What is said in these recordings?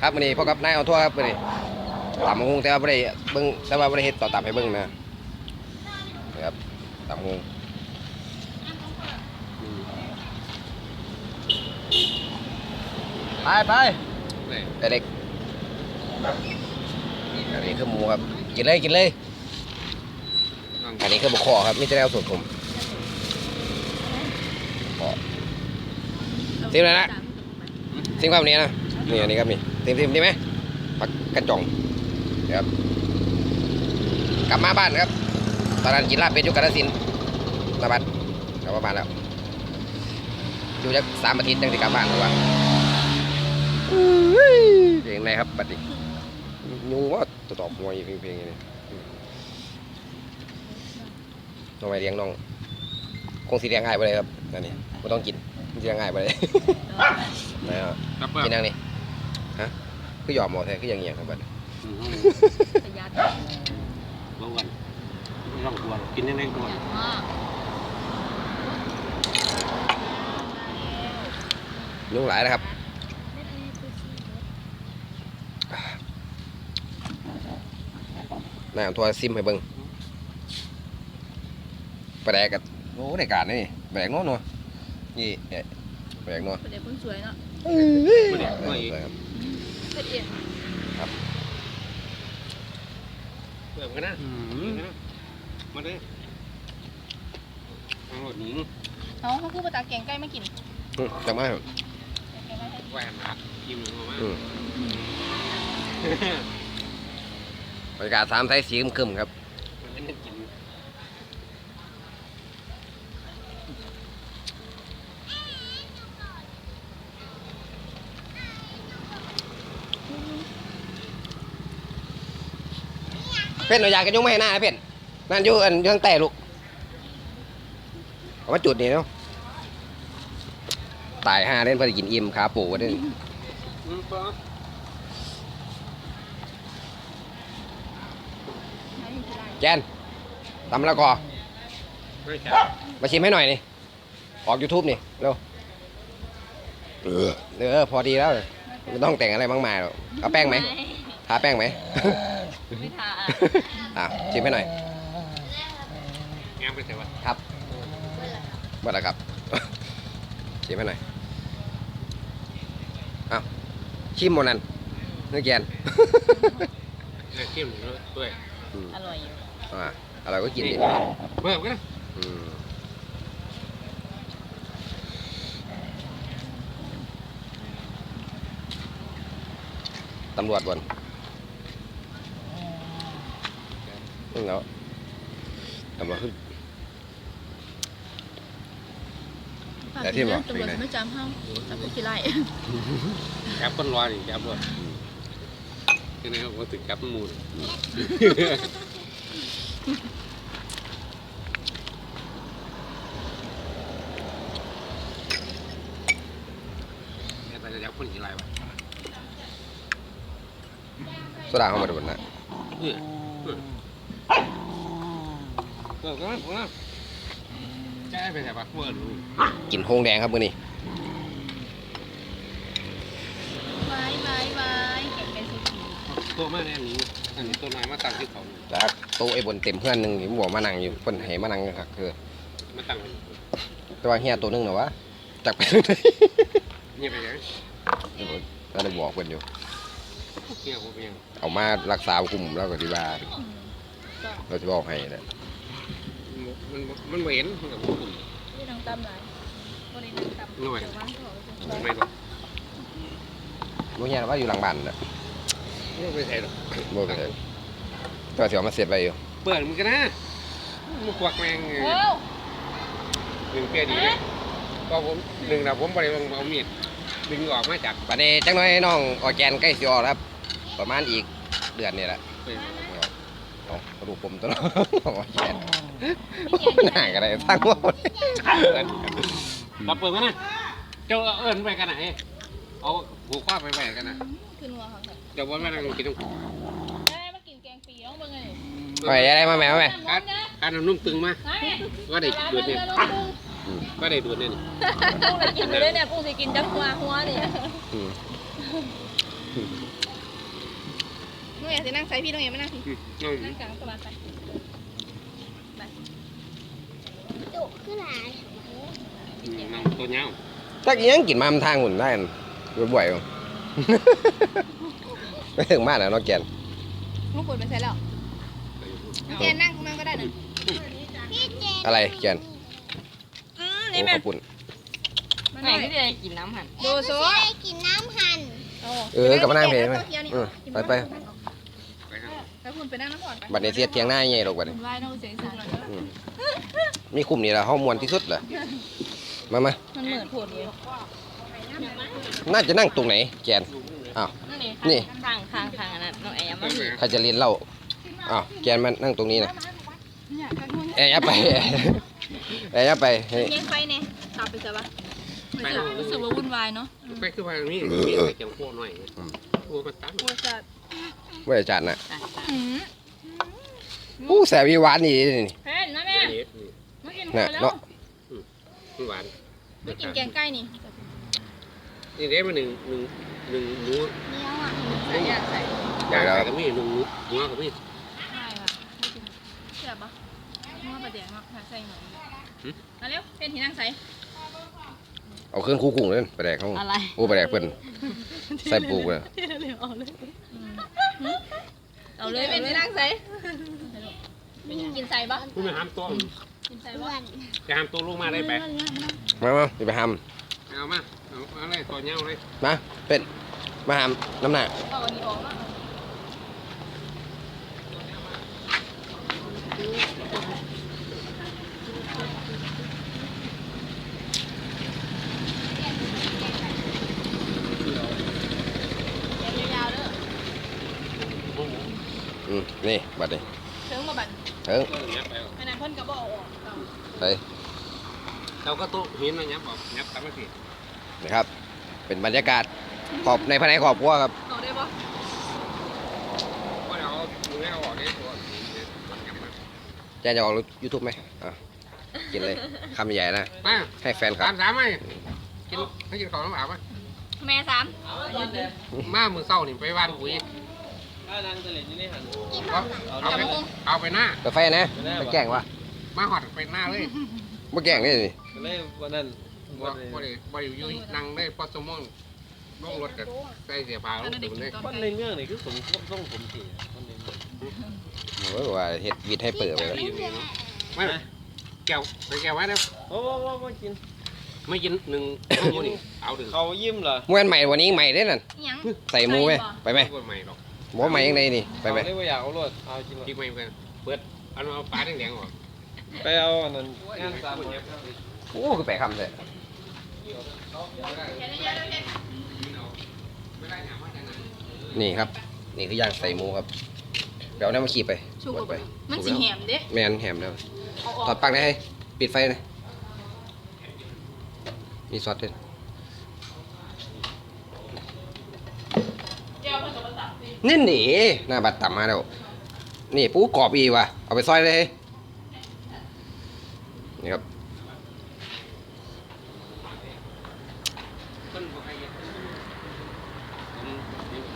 ครับวันนี้พ่อกับนายเอาทั่วครับวันนี้ตำบักหงแต่ว่าบ่ได้เบิ่งแต่ว่าบ่ได้เฮ็ดต่อตามให้เบิ่งนะนี่ครับตำบักหงไปไปแต่เด็กอันนี้คือหมูครับกินเลยกินเลยอันนี้คือบุกคอครับไม่ใช่แล้วส่วนผมคอซิมเลยนะซิมครับอันนี้นะนี่อันนี้ครับนี่ ซิมซิมดีไหมผักกระจ่องเดี๋ยวครับ กลับมาบ้านครับ ตอนนั้นกินลาบเป็ดอยู่กาฬสินธุ์มาบ้านกลับมาบ้านแล้ว อยู่จักสามอาทิตย์ยังจะกลับบ้านหรือว่าเพลงไหนครับบัดนี้ยุงว่าตัวตอบมวยเพลงเพลงนี้น้องไปเลี้ยงน้องคงสีเลี้ยงง่ายไปเลยครับอันนี้ไม่ต้องกินมันสิเลี้ยงง่ายไปเลยนะครับครับเปิ้ลกินยังนี่ ฮะคือหยอมหมอแท้คืออย่างเงี้ยครับบัดนี้ประหยัดลงกันลองกวนกินยังไงกวนมากยุงหลายนะครับนายเอาทัวร์ซิมให้เบิ่งปลาแดกกับโอ้ในการนี่ปลาแดกโน้นนัวนี่เนี่ยปลาแดกนัวประเดี๋ยวคนสวยเนาะ ไม่ได้ไม่อีกครับ เผ็ดเอียดเปิดกันนะมาเลยเอาหมดหนิงเอาเขาคือประตาแกงไก่มากินอืมจังมากแกงไก่มาให้แหวนหักกินหนึ่งออกมาอืมบรรยากาศสามไทยสีครึมๆครับ มันไม่ได้กิน เพ่นเอายากันยุงไม่ให้หน้านะเพ่นนั่นอยู่อันอยู่ทางใต้ลูกเอามาจุดนี่เนาะตายห้าเล่นเพื่อกินอิ่มขาปูเด่นอืมป๊อไม่มีที่ไรแจนตำแล้วก็ไม่ใช่มาชิมให้หน่อยนี่ออก YouTube นี่เร็วเออเออพอดีแล้วไม่ต้องแต่งอะไรมากมายหรอกเอาแป้งไหมทาแป้งไหม ไม่ทาอะชิมให้หน่อยงามไปใส่วะครับหมดแล้วครับ ชิมให้หน่อยอ้าวชิมหมดนั่นนึกแกนเนี่ยเข้มด้วยอร่อยอยู่อ่าอะไรก็กินดิเปิดกันนะอืมตำรวจบน นี่แล้วตำรวจขึ้น แต่ที่บอก ตำรวจไม่จำห้ามจับผู้ที่ไรจับคนรอนี่จับด้วยที่ไหนเขาถึงจับมูลแต่จะจับคนกี่ไรวะโซดาเข้ามาดูบนนะ เนี่ยเปิดกันนะเปิดกันแจ้ไปใส่ปากเปิดดูกินโฮงแดงครับมื้อนี้ไม้ไม้ไม้แกงไก่สุกี้ตัวมาแน่นี้อันนี้ตัวน้อยมาตั้งที่เขาแล้วโต๊ะไอ้บนเต็มเพื่อนหนึงนี่ผมบอกมานั่งอยู่เพิ่นให้มานั่งครับคือมาตั้งแต่ว่าเฮียตัวหนึงน่ะวะจักไปทางไหนเนี่ยไปยังก็ได้บอกเพิ่นอยู่เนี่ยผมไปยังเอามารักษาคุมแล้วก็สิว่าก็เราจะบอกให้นะ มันมันเห็นกับผมที่นังตำหลายก็เลยนังตำหน่อยเดี๋วบ้านเขาจะไม่หรอกบ่เฮียว่าอยู่หลังบ้านน่ะไม่ใช่หรอกบ่ไปเลยก็สิเอามาเสร็จไว้อยู่เปิดมันกันนะมันควักแมงโอ้หนึ่งเปียดีนะพอผมหนึ่งนะผมบริวารเอามีดดึงออกมาจากบัดนี้จังน้อยน้องออร์แกนใกล้สิออกแล้วครับ ประมาณอีกเดือนนี่แหละเป็นเอาเอาดูผมตัวน้องออร์แกน โอ้ยน่าก็ได้ตั้งว่าบ่ได้เราเปิดกันนะเจ้าเอิญไปกันไหนเอาหูคว้าไปไปกันนะขึ้นหัวเขาค่ะเดี๋ยววันนั้นกินต้องได้มากินแกงปีน้องเบิ่งไงไปอะไรมาแม่มาแม่อัดอัดน้ำนุ่มตึงมาไงก็ได้ดูดเนี่ยลงกุ้งอืมก็ได้ดูดเนี่ยกุ้งเลยกินไปเลยเนี่ยกุ้งสิกินจักหัวหัวนี่อืมน้องเอ๋จะนั่งใส่พี่น้องเอ๋ไม่นั่งพี่น้องนั่งกลางสบายไป ดุขึ้นหลายน้องตัวเงาจักอีหยังกินมามนทางหุ่นได้กันบ่อยๆบ่ไม่ถึงมากแล้วเนาะแกนลูกปวดไปใส่แล้วแกนั่งตรงนั้นก็ได้นะพี่เจอะไรแกนอืมโอ้นี่แม่ขอบคุณไหนที่จะกินน้ำหันเอ็มไม่ใช่กินน้ำหั่นเออกลับมานั่งเพลงไหมอืมไปไป แล้วคุณไปนั่งน้ำก่อนไปบัดนี้เสียเทียงหน้าใหญ่ดอกบัดนี้ไหว้น้องเสียงสารอืมมีคุมนี่ละห้องมวนที่สุดเลยมามามันเหมือนโผล่เลยน่าจะนั่งตรงไหนแกนนั่นนี่นี่ข้างข้างข้างอันนั้นน้องแอ๋มาถือใครจะเรียนเล่าอ้าวแกนมานั่งตรงนี้นะเนี่ยกันหุ่นแอร์ยับไปแอร์ยับไปเฮ้ยเงี้ยไฟเนี่ยขับไปจ้ะปะรู้สึกว่าวุ่นวายเนาะไปคือว่านี่มีอะไรจังพวกหน่อยพวกมันตั้งโอ้จัด ว่าอาจารย์น่ะอืมอู้แสบวีหวานนี่นี่เฮ้ยนะแม่นี่มากินน่ะข้าวแล้วเนาะคือหวานมากินแกงไก่นี่นี่ได้มาหนึ่งหนึ่งหนึ่งหมูเนี้ยวอะใส่ยาใส่ย่างใส่กับมีหนึ่งหมูหัวกับมีใช่ค่ะเสียบปะมัวประเดี๋ยวมาใส่หน่อยมาเร็วเป็นที่นั่งใส่เอาเครื่องคู่กุ้งเลยไปแดกเขาอะไรโอ้ไปแดกเพิ่นใส่ปูเลยเอาเลย เป็นที่นั่งใส่กินใส่ปะคุณไม่ห้ามตัวกินใส่อ้วปะนจะห้ามตัวลงมาได้ไปมามาไปหามเอามาเอาอะไรตัวเงาเลยมาเป็นมาหามน้ำหนักเอาอันนี้ออกมายาวๆเด้อ อืมนี่บัดนี้เชิงมาบันเถิงเออยับไปอันนั้นเพิ่นก็บ่เอาออกไปเราก็โต๊ะหินนะยับออกยับตามมาสินะครับ เป็นบรรยากาศขอบในภายในขอบครัวครับเอาได้บ่ว่าเรามึงไม่เอาออกเนี่ยตัวหินเนี่ยมันยับมาแจนจะออกยูทูบไหมอะกินเลยคำใหญ่นะมาให้แฟนคลัสาบมสามไหมกินให้กินของน้ำอาบไหมแม่สามมามือเศร้านี่ไปบ้านปุ๋ย กินเอาเอาไปเอาไปหน้าไปไฟนะไปแกล้งวะมาหอดไปหน้าเลยมาแกล้งนี่นี่ก็เลยวันนั้นบ่บ่ได้บ่อยู่อยู่นั่งได้พอสมองลงรถกับใส่เสียผ้าลอันงนั้นเด็กตุนกิเลนยตอนวันไกในเมืองนี่คือผมต้องผมสีวันในเมืองโอ้ยว่าเฮ็ดวิทย์ให้เปิดไปเลยไม่แก้วไปแก้วไว้นะโอ้โหมากินไม่กินหนึ่งข้าวหมูนี่เอาดึงเขายิ้มเหรอเมื่อวันใหม่วันนี้ใหม่ได้นั่นยังใส่หมูไหมไปไหมไม่ใหม่หรอก บอกว่าใหม่ยังไงนี่ไปไหมเขาเลยว่าอยากเอารถเอากินที่ไม่เพื่อนเปิดเอาเอาปลาแดงๆออกไปเอาอันนั้นงานสามโอ้คือแปลกคำเลยนี่ครับ นี่คือย่างใส่หมูครับเดี๋ยวเอาน้ำมาขีดไปชูกกัดบไป มันสิแหมเด้แมนแหมแล้วเอาอถออกดปลั๊กได้ให้ปิดไฟนะมีซอสด้วย เดี๋ยวเพิ่น ก็บ่ตัดสินี่หนีหน้าบัตรต่ำมาแล้วนี่ปูกรอบอีว่ะเอาไปซอยเลยนี่ครับคนบ่ใครเห็น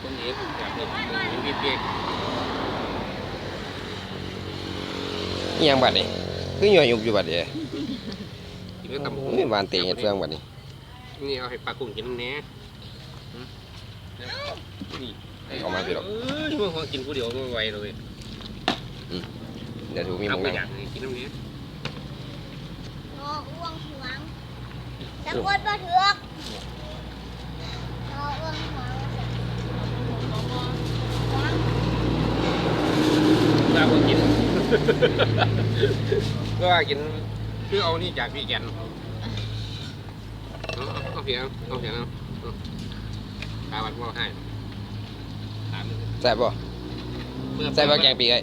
คนเห็นแบบนี้เห็นเปียกนี่ยังบัตรนี่คือหน่วยยุบอยู่บัตรเดียๆกินแล้วตำนี่หวานเตียงเห็ดเฟืองบัตรนี่นี่เอาให้ปลากุ้งกินแน่นี่ เอามาพี่หรอกเอ้ยมึงกินผู้เดียวไม่ไหวเลยเดี๋ยวถูกมีหเอามึงไปนั่งอยากกินน้ำนี้โอ้อ้วงหวงตะกดบ่เถือกโอ้อ้วงหวงถ้าคนกินก็ว่ากินคือเอานี่จากพี่แกนเอาเอาเพียงเอาเพียงเอาตาบัดว่าให้ ตามแซ่บป่ะแซ่บป่ะแกงปีกไอ้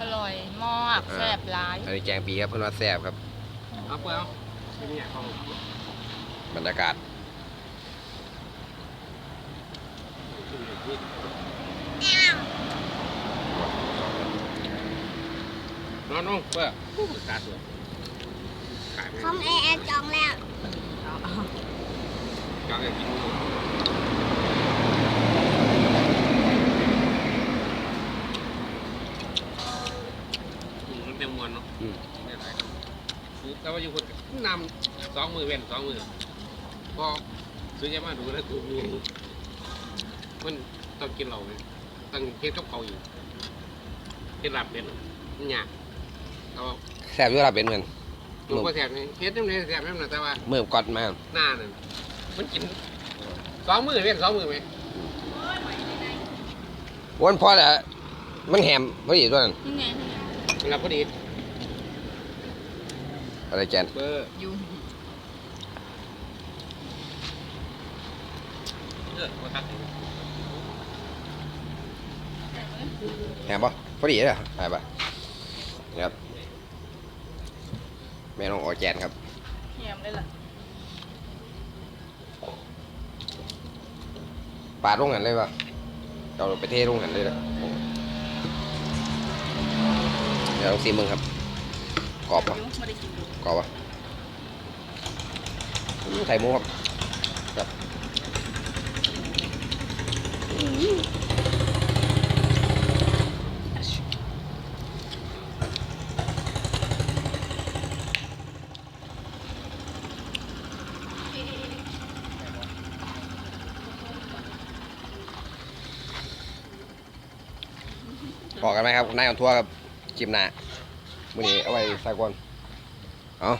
อร่อยมากแซ่บหลายอันนี้แกงปีครับเพื่อนว่าแซ่บครับเอาเปล่าไม่อยากเอาบรรยากาศน้องน้องเพื่อตาสวยขายคอมแอร์จองแล้วจองจะกิน สองมือเว้นสองมือพอซื้อจะมาดูแล้วกูมีมันต้องกินเราเลยต้องเฮ็ดกับเขาอยู่เฮ็ดหลับเป็นมันยากเอาแซ่บอยู่รับเป็นเหมือนดูก็แสบนี่เฮ็ดยังไงแสบยังไงแต่ว่ามือก่อนมาหน้านั่นมันกินสองมือเว้นสองมือไหมวันพอแล้วมันแหมพอดีตัวนั้น ยังไงยังไงมันรับพอดี อะไรแกน เบอร์อยู่เออมาตัดแหมปะพอดีเลยไปปะนี่ครับแม่น้องออร์แกนครับเขียมเลยล่ะปาดลงหันเลยปะเราไปเทลงหันเลยนะเดี๋ยวลองซีมึงครับกรอบปะยุ่งไม่ได้กินดู กรอบอืมไข่หมูครับครับบอกกันไหมครับนาย on ทัวร์ครับจิมหนามื่อนี้เอาไว้ใส่ก่อน เอา